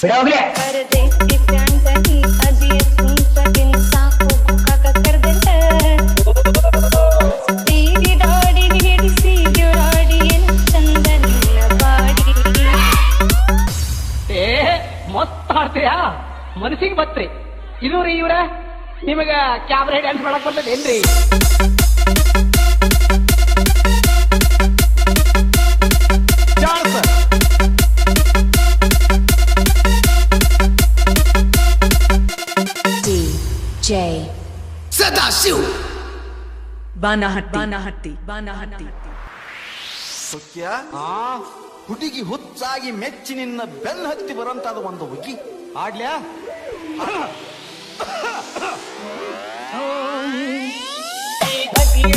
Добре! ಮಾಡ್ತೀಯಾ ಮನಸ್ಸಿಗೆ ಬತ್ರಿ. ರೀ ಇವ್ರ ನಿಮಗ ಕ್ಯಾಮ್ರಾ ಡ್ಯಾನ್ಸ್ ಮಾಡಕ್ ಬರ್ತದೇನ್ರಿ? ಬಾನಹಟ್ಟಿ. ಬಾನಹಟ್ಟಿ. ಬಾನಹಟ್ಟಿ. ಸತ್ಯ? ಹುಡುಗಿ ಹುಚ್ಚಾಗಿ ಮೆಚ್ಚಿ ನಿನ್ನ ಬೆನ್ನ ಹತ್ತಿ ಬರಂತಾದ ಒಂದು ಹುಗ್ಗಿ ಆಡ್ಲ್ಯಾ ಬದಿಯ